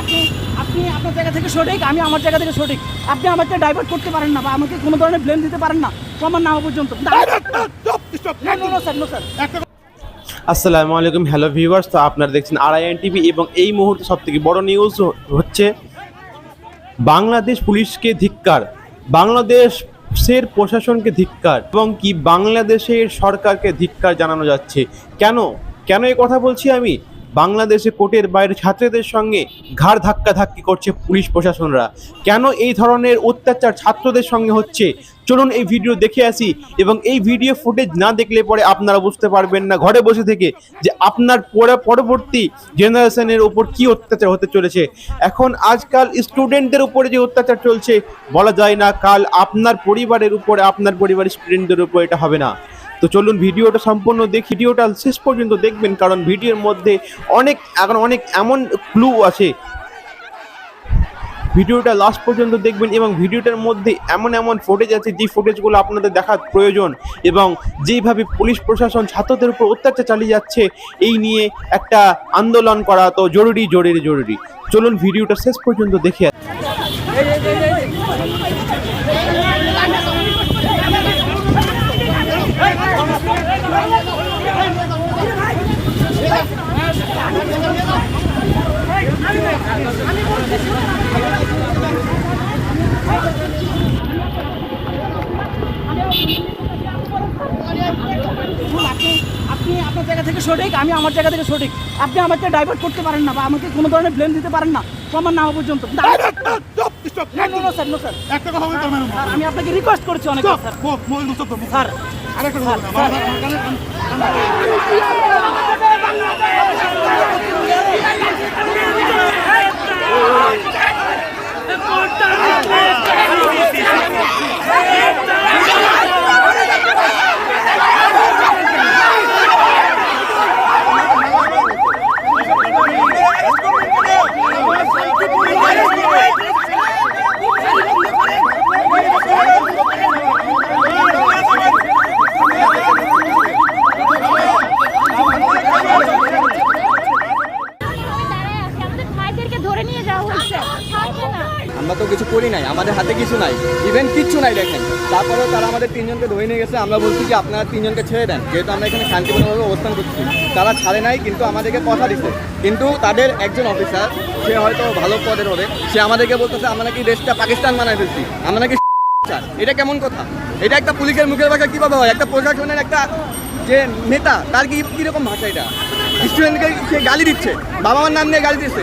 আপনি আপনি আপনার জায়গা থেকে সঠিক, আমি আমার জায়গা থেকে সঠিক। আপনি আমাকে ডাইভার্ট করতে পারেন না বা আমাকে কোনো ধরনের ব্লেম দিতে পারেন না। প্রমাণ না হওয়া পর্যন্ত। আসসালামু আলাইকুম হ্যালো ভিউয়ার্স তো আপনারা দেখছেন আরআইএন টিভি এবং এই মুহূর্তে সবথেকে বড় নিউজ হচ্ছে বাংলাদেশ পুলিশকে ধিক্কার বাংলাদেশের প্রশাসনকে ধিক্কার এবং কি বাংলাদেশের সরকারকে ধিক্কার জানানো যাচ্ছে। কেন? কেন এই কথা বলছি আমি? বাংলাদেশে কোর্টের বাইরে ছাত্রদের সঙ্গে ঘাড় ধাক্কা ধাক্কি করছে পুলিশ প্রশাসনরা। কেন এই ধরনের অত্যাচার ছাত্রদের সঙ্গে হচ্ছে? চলুন এই ভিডিও দেখে আসি এবং এই ভিডিও ফুটেজ না দেখলে পরে আপনারা বুঝতে পারবেন না ঘরে বসে থেকে যে আপনার পরে পরবর্তী জেনারেশনের উপর কি অত্যাচার হতে চলেছে। এখন আজকাল স্টুডেন্টদের উপরে যে অত্যাচার চলছে, বলা যায় না কাল আপনার পরিবারের উপরে, আপনার পরিবারের স্টুডেন্টদের উপর এটা হবে না। তো চলুন ভিডিওটা সম্পূর্ণ দেখ, ভিডিওটা শেষ পর্যন্ত দেখবেন, কারণ ভিডিওর মধ্যে অনেক, এখন অনেক এমন ক্লু আছে। ভিডিওটা লাস্ট পর্যন্ত দেখবেন এবং ভিডিওটার মধ্যে এমন এমন ফুটেজ আছে যে ফুটেজগুলো আপনাদের দেখার প্রয়োজন এবং যেইভাবে পুলিশ প্রশাসন ছাত্রদের উপর অত্যাচার চালিয়ে যাচ্ছে, এই নিয়ে একটা আন্দোলন করা তো জরুরি জরুরি জরুরি। চলুন ভিডিওটা শেষ পর্যন্ত দেখে আসি। আপনি আপনি আপনার জায়গা থেকে সঠিক আমি আমার জায়গা থেকে সঠিক। আপনি আমাকে ডাইভার্ট করতে পারেন না বা আমাকে কোনো ধরনের ব্লেম দিতে পারেন না। প্রমাণ না হওয়া পর্যন্ত। Sir no sir. একটা কথা বলতে পারবেন না। আমি আপনাকে রিকোয়েস্ট করেছি অনেক। স্যার। আরেকটা কথা বলবেন না। আমার- আমার কানে- আমার- দাঁড়ায় আছে আমাদের ভাইদেরকে ধরে নিয়ে যাওয়া হচ্ছে ছাড়ছে না আমরা তো কিছু করি নাই আমাদের হাতে কিছু নাই। ইভেন কিচ্ছু নাই দেখেন। তারপরেও তারা আমাদের তিনজনকে ধরে নিয়ে গেছে। আমরা বলছি যে আপনারা তিনজনকে ছেড়ে দেন। যেহেতু আমরা এখানে শান্তিপূর্ণভাবে অবস্থান করছি। তারা ছাড়ে নাই, কিন্তু আমাদেরকে কথা দিচ্ছে কিন্তু তাদের একজন অফিসার সে হয়তো ভালো পদের হবে। সে আমাদেরকে বলতেছে, আমরা নাকি দেশটা পাকিস্তান বানায় ফেলছি। আমরা নাকি এটা কেমন কথা? এটা একটা পুলিশের মুখের ভাষা কীভাবে হয়? একটা প্রশাসনের একটা যে নেতা, তার কি কীরকম ভাষা এটা? স্টুডেন্টকে সে গালি দিচ্ছে। বাবা মার নাম নিয়ে গালি দিচ্ছে।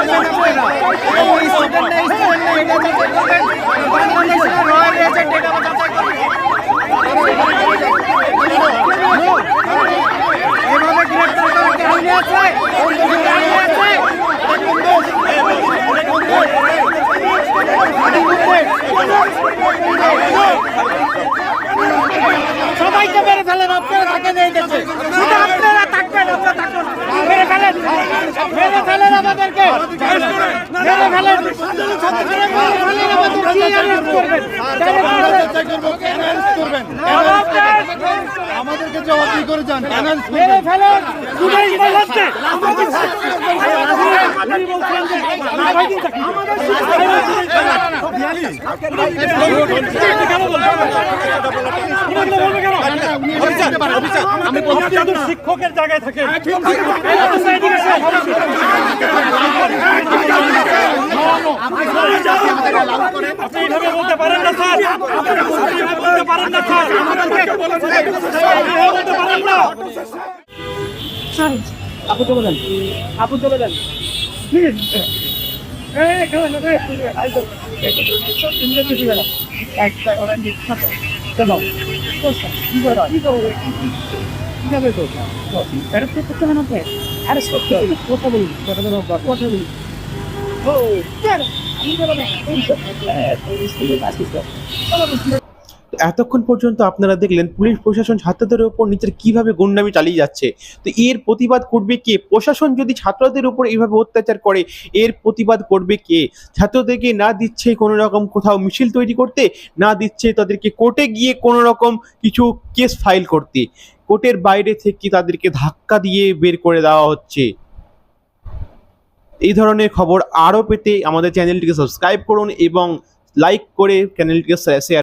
মেরে ফেলেন, আপনারা থাকেন এই দেশে। শুধু আপনারা থাকবেন, আমরা থাকব না। মেরে ফেলেন মেরে ফেলেন আমাদেরকে। মেরে ফেলেন। আমাদেরকে জবাবদি করে যান Announce মেরে ফেলেন। দুটাই বলছে আমাদের আমাদের আমি শিক্ষকের জায়গায় থাকে আপনি এইভাবে বলতে পারেন না স্যার বলতে পারেন না স্যার বলতে ওরা চলো কি করো? কি করো কীভাবে করব অ্যারেস্ট করতে হবে না তো অ্যারেস্ট করতে হবে কথা বলুন কথা বলুন কথা বলুন এতক্ষণ পর্যন্ত আপনারা দেখলেন পুলিশ প্রশাসন ছাত্রদের উপর নিজের কীভাবে গুন্ডামি চালিয়ে যাচ্ছে। তো এর প্রতিবাদ করবে কে? প্রশাসন যদি ছাত্রদের উপর এইভাবে অত্যাচার করে, এর প্রতিবাদ করবে কে? ছাত্রদেরকে না দিচ্ছে কোনো রকম কোথাও মিছিল তৈরি করতে, না দিচ্ছে তাদেরকে কোর্টে গিয়ে কোনো রকম কিছু কেস ফাইল করতে। কোর্টের বাইরে থেকে তাদেরকে ধাক্কা দিয়ে বের করে দেওয়া হচ্ছে। এই ধরনের খবর আরও পেতে আমাদের চ্যানেলটিকে সাবস্ক্রাইব করুন এবং লাইক করে চ্যানেলটিকে শেয়ার